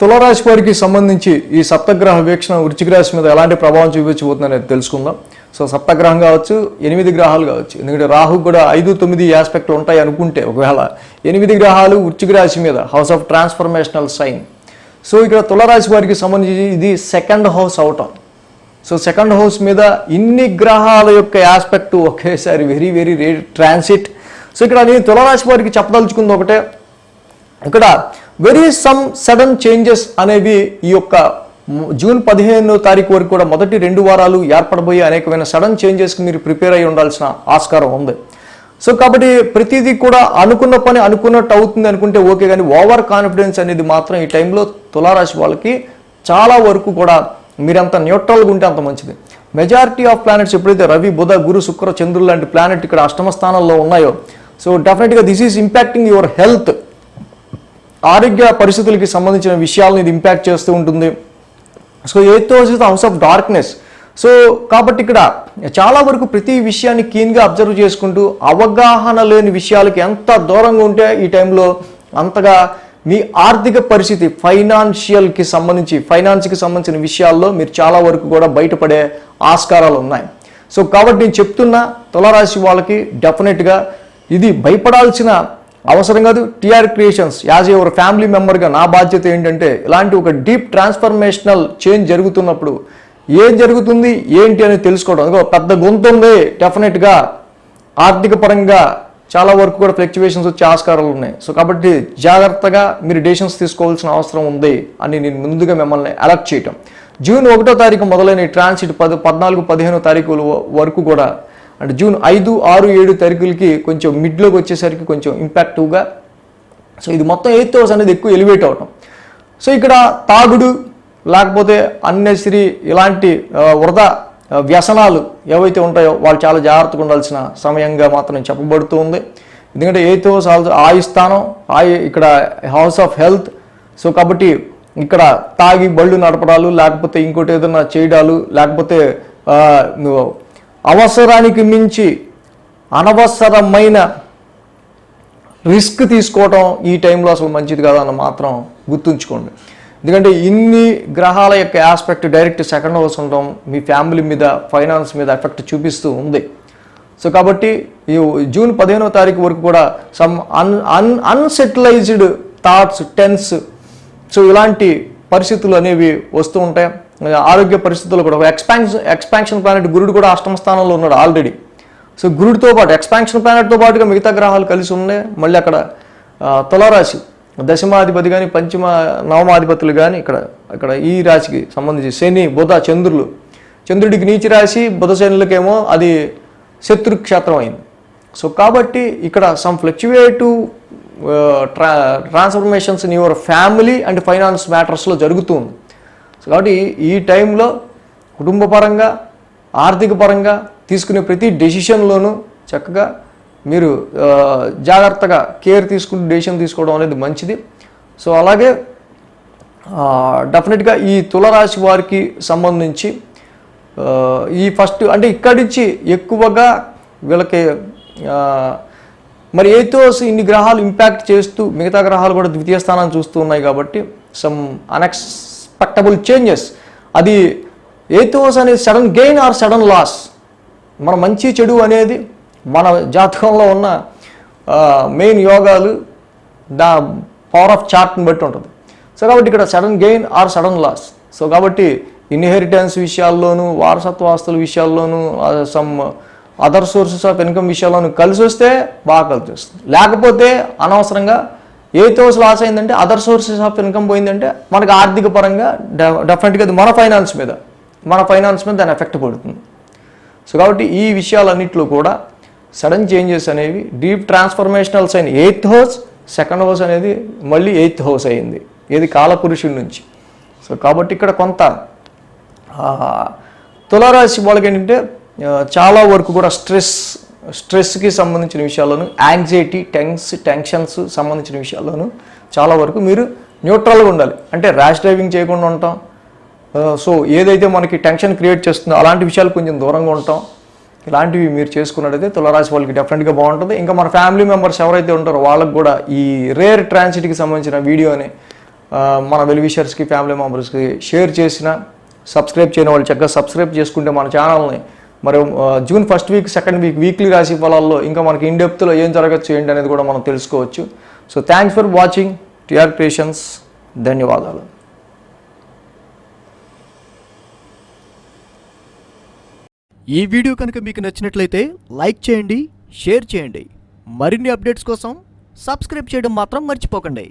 తులరాశి వారికి సంబంధించి ఈ సప్తగ్రహ వీక్షణ వృచ్చిక రాశి మీద ఎలాంటి ప్రభావం చూపించబోతుందనేది తెలుసుకుందాం. సో సప్తగ్రహం కావచ్చు ఎనిమిది గ్రహాలు కావచ్చు. ఎందుకంటే రాహు కూడా ఐదు తొమ్మిది ఆస్పెక్ట్లు ఉంటాయి అనుకుంటే ఒకవేళ ఎనిమిది గ్రహాలు వృచ్చిక రాశి మీద house of transformational sign so ఇక్కడ తులరాశి వారికి సంబంధించి ఇది సెకండ్ హౌస్ అవటం సో సెకండ్ హౌస్ మీద ఇన్ని గ్రహాల యొక్క ఆస్పెక్ట్ ఒకేసారి very very rare transit so ఇక్కడ నేను తులరాశి వారికి చెప్పదలుచుకుంది ఒకటే. ఇక్కడ వెరీ సమ్ సడన్ చేంజెస్ అనేవి ఈ యొక్క జూన్ పదిహేనో తారీఖు వరకు కూడా మొదటి రెండు వారాలు ఏర్పడబోయే అనేకమైన సడన్ చేంజెస్కి మీరు ప్రిపేర్ అయి ఉండాల్సిన ఆస్కారం ఉంది. సో కాబట్టి ప్రతిదీ కూడా అనుకున్న పని అనుకున్నట్టు అవుతుంది అనుకుంటే ఓకే కానీ ఓవర్ కాన్ఫిడెన్స్ అనేది మాత్రం ఈ టైంలో తులారాశి వాళ్ళకి చాలా వరకు కూడా మీరంత న్యూట్రల్గా ఉంటే అంత మంచిది. మెజారిటీ ఆఫ్ ప్లానెట్స్ ఎప్పుడైతే రవి బుధ గురు శుక్ర చంద్రులు లాంటి ప్లానెట్ ఇక్కడ అష్టమ స్థానంలో ఉన్నాయో సో డెఫినెట్గా this is impacting your health ఆరోగ్య పరిస్థితులకి సంబంధించిన విషయాలను ఇది ఇంపాక్ట్ చేస్తూ ఉంటుంది. So eighth house is the house of darkness. So కాబట్టి ఇక్కడ చాలా వరకు ప్రతి విషయాన్ని కీన్గా అబ్జర్వ్ చేసుకుంటూ అవగాహన లేని విషయాలకి ఎంత దూరంగా ఉంటే ఈ టైంలో అంతగా మీ ఆర్థిక పరిస్థితి ఫైనాన్షియల్కి సంబంధించి ఫైనాన్స్కి సంబంధించిన విషయాల్లో మీరు చాలా వరకు కూడా బయటపడే ఆస్కారాలు ఉన్నాయి. సో కాబట్టి నేను చెప్తున్నా తులరాశి వాళ్ళకి డెఫినెట్గా ఇది భయపడాల్సిన అవసరం కాదు. TR creations as ever family మెంబర్గా నా బాధ్యత ఏంటంటే ఇలాంటి ఒక డీప్ ట్రాన్స్ఫర్మేషనల్ చేంజ్ జరుగుతున్నప్పుడు ఏం జరుగుతుంది ఏంటి అని తెలుసుకోవడం. పెద్ద గొంతు ఉంది డెఫినెట్గా ఆర్థిక పరంగా చాలా వరకు కూడా ఫ్లక్చువేషన్స్ వచ్చే ఆస్కారాలు ఉన్నాయి. సో కాబట్టి జాగ్రత్తగా మీరు డెసిషన్స్ తీసుకోవాల్సిన అవసరం ఉంది అని నేను ముందుగా మిమ్మల్ని అలర్ట్ చేయటం. జూన్ ఒకటో తారీఖు మొదలైన ట్రాన్సిట్ పది పద్నాలుగు పదిహేనో తారీఖుల వరకు కూడా అంటే జూన్ ఐదు ఆరు ఏడు తారీఖులకి కొంచెం మిడ్లోకి వచ్చేసరికి కొంచెం ఇంపాక్టివ్గా సో ఇది మొత్తం ఎయిత్ హౌస్ అనేది ఎక్కువ ఎలివేట్ అవటం. సో ఇక్కడ తాగుడు లేకపోతే అన్నశ్రీ ఇలాంటి వృధా వ్యసనాలు ఏవైతే ఉంటాయో వాళ్ళు చాలా జాగ్రత్తగా ఉండాల్సిన సమయంగా మాత్రం చెప్పబడుతూ ఉంది. ఎందుకంటే ఎయిత్ హౌస్ ఆల్సో ఆయు స్థానం ఆయు ఇక్కడ హౌస్ ఆఫ్ హెల్త్ సో కాబట్టి ఇక్కడ తాగి బళ్ళు నడపడాలు లేకపోతే ఇంకోటి ఏదైనా చేయడాలు లేకపోతే నువ్వు అవసరానికి మించి అనవసరమైన రిస్క్ తీసుకోవడం ఈ టైంలో అసలు మంచిది కాదని మాత్రం గుర్తుంచుకోండి. ఎందుకంటే ఇన్ని గ్రహాల యొక్క ఆస్పెక్ట్ డైరెక్ట్ సెకండ్ హౌస్ ఉండడం మీ ఫ్యామిలీ మీద ఫైనాన్స్ మీద ఎఫెక్ట్ చూపిస్తూ ఉంది. సో కాబట్టి ఈ జూన్ పదిహేనో తారీఖు వరకు కూడా some un un unsettlized thoughts tense so ఇలాంటి పరిస్థితులు అనేవి వస్తూ ఉంటాయి. ఆరోగ్య పరిస్థితులు కూడా ఎక్స్పాన్షన్ ఎక్స్పాన్షన్ ప్లానెట్ గురుడు కూడా అష్టమ స్థానంలో ఉన్నాడు ఆల్రెడీ సో గురుడితో పాటు ఎక్స్పాన్షన్ ప్లానెట్తో పాటుగా మిగతా గ్రహాలు కలిసి ఉన్నాయి. మళ్ళీ అక్కడ ఆ, తులారాశి దశమాధిపతి కానీ పంచమ నవమాధిపతులు కానీ ఇక్కడ ఇక్కడ ఈ రాశికి సంబంధించి శని బుధ చంద్రులు. చంద్రుడికి నీచి రాశి బుధ శనులకేమో అది శత్రు క్షేత్రం అయింది సో కాబట్టి ఇక్కడ some fluctuative tra transformations in your family and finance మ్యాటర్స్లో జరుగుతుంది కాబట్టి ఈ టైంలో కుటుంబ పరంగా ఆర్థిక పరంగా తీసుకునే ప్రతి డెసిషన్లోనూ చక్కగా మీరు జాగ్రత్తగా కేర్ తీసుకుని డెసిషన్ తీసుకోవడం అనేది మంచిది. సో అలాగే డెఫినెట్గా ఈ తులరాశి వారికి సంబంధించి ఈ ఫస్ట్ అంటే ఇక్కడి నుంచి ఎక్కువగా వీళ్ళకి మరి ఏతోస్ ఇన్ని గ్రహాలు ఇంపాక్ట్ చేస్తూ మిగతా గ్రహాలు కూడా ద్వితీయ స్థానాన్ని చూస్తూ ఉన్నాయి కాబట్టి సమ్ అనెక్స్ అన్ఎక్స్పెక్టబుల్ చేంజెస్ అది ఏతోస్ అనేది sudden gain or sudden loss మన మంచి చెడు అనేది మన జాతకంలో ఉన్న మెయిన్ యోగాలు దా పవర్ ఆఫ్ చార్ట్ని బట్టి ఉంటుంది. సో కాబట్టి ఇక్కడ sudden gain or sudden loss so కాబట్టి ఇన్హెరిటెన్స్ విషయాల్లోనూ వారసత్వ ఆస్తుల విషయాల్లోనూ some other sources of income విషయాల్లోనూ కలిసి వస్తే బాగా కలిసి వస్తుంది లేకపోతే అనవసరంగా ఎయిత్ హౌస్ లాస్ అయిందంటే అదర్ సోర్సెస్ ఆఫ్ ఇన్కమ్ పోయిందంటే మనకు ఆర్థిక పరంగా డెఫినెట్గా మన ఫైనాన్స్ మీద మన ఫైనాన్స్ మీద దాని ఎఫెక్ట్ పడుతుంది. సో కాబట్టి ఈ విషయాలన్నింటిలో కూడా సడన్ చేంజెస్ అనేవి డీప్ ట్రాన్స్ఫర్మేషనల్స్ అయిన ఎయిత్ హౌస్ సెకండ్ హౌస్ అనేది మళ్ళీ ఎయిత్ హౌస్ అయింది. ఏది కాలపురుషుడి నుంచి. సో కాబట్టి ఇక్కడ కొంత తులారాశి వాళ్ళకి ఏంటంటే చాలా వరకు కూడా స్ట్రెస్ స్ట్రెస్కి సంబంధించిన విషయాల్లోనూ యాంగ్జైటీ టెన్స్ టెన్షన్స్ సంబంధించిన విషయాల్లోనూ చాలా వరకు మీరు న్యూట్రల్గా ఉండాలి. అంటే ర్యాష్ డ్రైవింగ్ చేయకుండా ఉంటాం. సో ఏదైతే మనకి టెన్షన్ క్రియేట్ చేస్తుందో అలాంటి విషయాలు కొంచెం దూరంగా ఉంటాం. ఇలాంటివి మీరు చేసుకున్నట్టయితే తులరాశి వాళ్ళకి డెఫినెట్గా బాగుంటుంది. ఇంకా మన ఫ్యామిలీ మెంబర్స్ ఎవరైతే ఉంటారో వాళ్ళకి కూడా ఈ రేర్ ట్రాన్సిట్కి సంబంధించిన వీడియోని మన వెలివిషర్స్కి ఫ్యామిలీ మెంబర్స్కి షేర్ చేసిన సబ్స్క్రైబ్ చేయని వాళ్ళు చక్కగా సబ్స్క్రైబ్ చేసుకుంటే మన ఛానల్ని మరి June first week second week weekly రాశి ఫలాల్లో ఇంకా మనకి ఇన్ డెప్త్లో ఏం జరగచ్చు ఏంటి అనేది కూడా మనం తెలుసుకోవచ్చు. So thanks for watching TR creations ధన్యవాదాలు. ఈ వీడియో కనుక మీకు నచ్చినట్లయితే లైక్ చేయండి షేర్ చేయండి. మరిన్ని అప్డేట్స్ కోసం సబ్స్క్రైబ్ చేయడం మాత్రం మర్చిపోకండి.